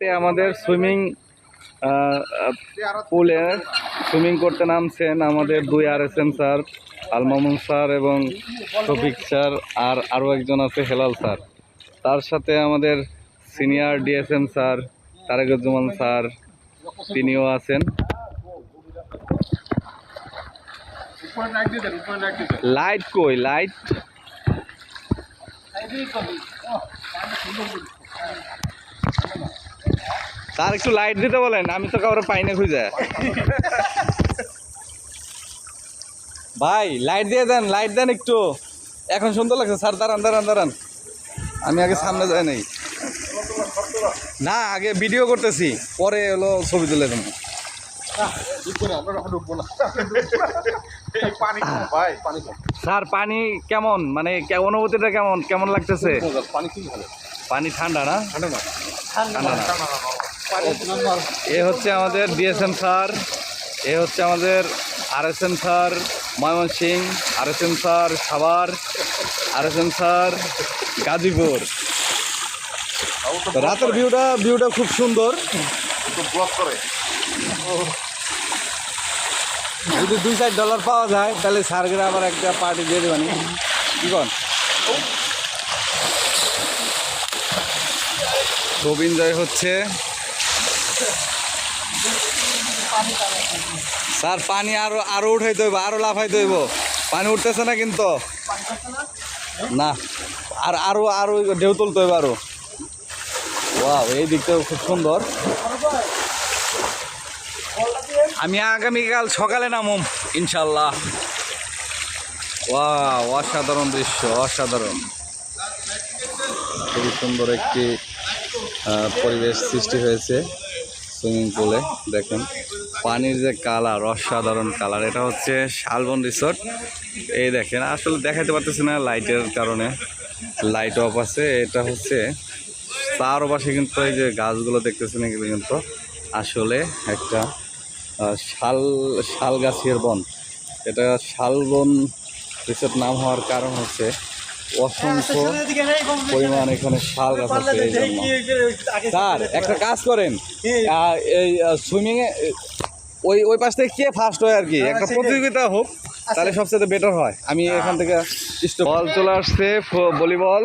তে আমাদের সুইমিং পুলে সুইমিং করতে নামছেন আমাদের দুই R S M sir Almamun sir এবং শফিক স্যার আর আরও একজন আছে হেলাল স্যার। তার সাথে আমাদের senior DSM sir Tarekuzzaman sir, তিনিও আছেন। লাইট কই? লাইট? তার একটু লাইট দিতে বলেন আমি তো কাউরে পাই না খুঁজে। ভাই লাইট দিয়ে দেন লাইট দেন একটু। এখন সুন্দর লাগছে স্যার দাঁড়ান দাঁড়ান দাঁড়ান। আমি আগে সামনে যাই নাই। না আগে ভিডিও করতেছি পরে হলো ছবি তুলে দেবো। স্যার পানি কেমন? মানে অনুভূতিটা কেমন? কেমন লাগতেছে? পানি ঠান্ডা না? ঠান্ডা না। ঠান্ডা না। এ হচ্ছে আমাদের ডিএসএম স্যার, এ হচ্ছে আমাদের R S M sir Mymensingh R S M sir Savar R S M sir Gazipur. রাতের ভিউটা ভিউটা খুব সুন্দর। যদি দুই চার ডলার পাওয়া যায়, তাহলে স্যারকে আবার একটা পার্টি দিয়ে দেবেন। কি কন? খুব এনজয় হচ্ছে। স্যার, পানি আরও আরও উঠাইতে হইব আরও লাফাইতে হইব পানি উঠতেছে না কিন্তু। না, আর আরও আরও ঢেউ তুলতে হইব আরও। ওয়াও, এই দিকটাও খুব সুন্দর। আমি আগামীকাল সকালে নামুম ইনশাল্লাহ ওয়াও, অসাধারণ দৃশ্য, অসাধারণ। খুবই সুন্দর একটি পরিবেশ সৃষ্টি হয়েছে। সুইমিং পুলে, দেখেন। পানির যে কালার, অসাধারণ কালার। এটা হচ্ছে শালবন রিসোর্ট। এই দেখেন, আসলে দেখাতে পারতেছি না লাইটের কারণে। লাইট অফ আছে, এটা হচ্ছে তার পাশে কিন্তু এই যে গাছগুলো দেখতেছেন এগুলো কিন্তু আসলে একটা শাল শাল গাছের বন। এটা শালবন রিসোর্ট নাম হওয়ার কারণ হচ্ছে অসংখ্য পরিমাণ এখানে। শাল গাছ আছে এই জন্য। স্যার একটা কাজ করেন। এই সুইমিং এ ওই ওই পাশ থেকে কে ফার্স্ট হয় আর কি? একটা প্রতিযোগিতা হোক তাহলে সবচেয়ে বেটার হয়। আমি এখান থেকে বল চলে আসছে ভলিবল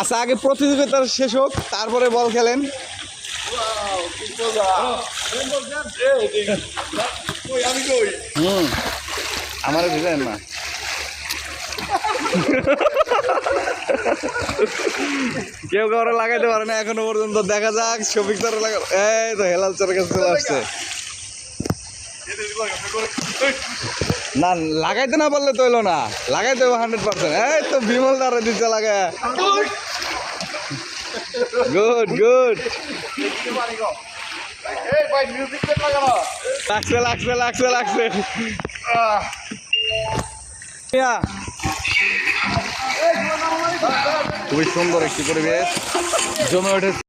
আচ্ছা আগে প্রতিযোগিতা শেষ হোক তারপরে বল খেলেন। হুম। আমার দিলেন না। কেউ কাউরে লাগাইতে পারে না এখনও পর্যন্ত। দেখা যাক শফিক তারা লাগা এই তো হেলাল চরের কাছে চলে আসছে। না লাগাইতে না পারলে তো হইল না। লাগাইতে হবে হান্ড্রেড পার্সেন্ট। এই তো বিমল দ্বারা দিতে লাগে। Good good. লাগছে লাগছে লাগছে লাগছে। খুবই সুন্দর একটি পরিবেশ। জমে উঠেছে